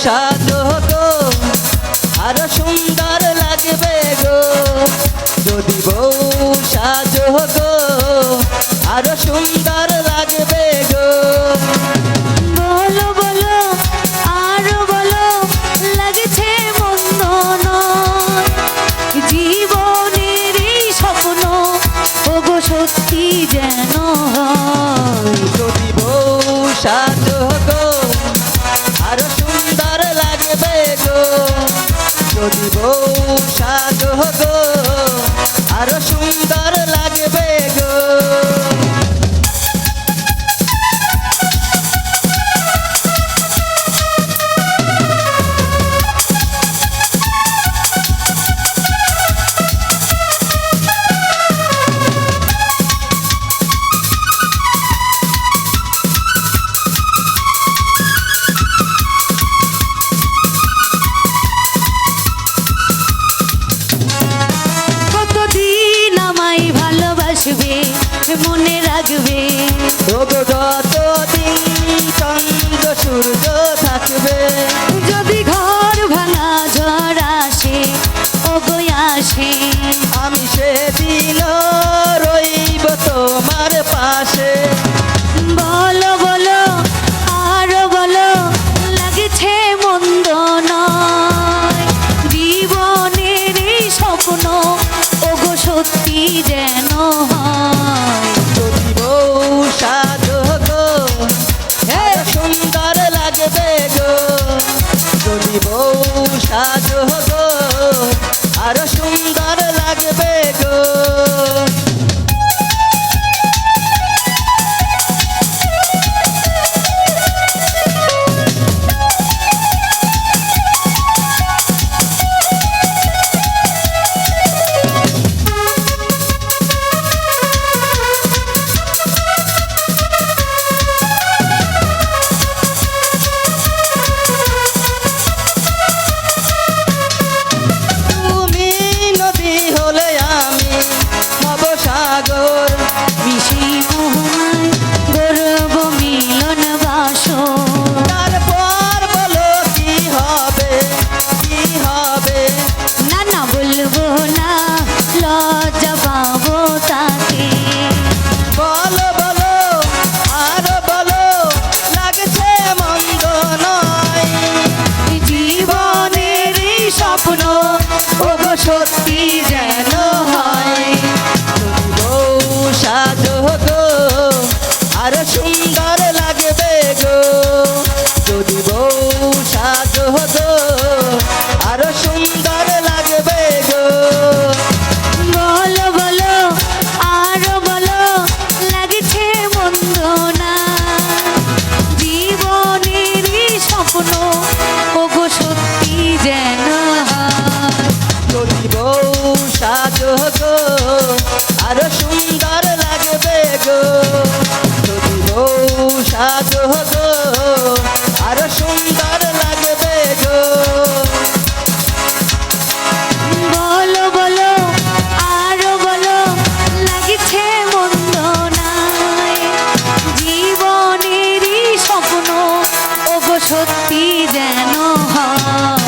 shot আরও সুন্দর লাগবে গো। যদি বউ সাজো গো আরও সুন্দর বউ সাজ গো আরও সুন্দর মনে রাখবে। লাগবে গো যদি বউ সাজো গো আরও সুন্দর লাগবে গো। সাজো সুন্দর লাগবে গো। বলো বলো, আরও বলো, লাগছে মন্দ নাই জীবনেরই স্বপ্ন ও সত্যি যেন হয়।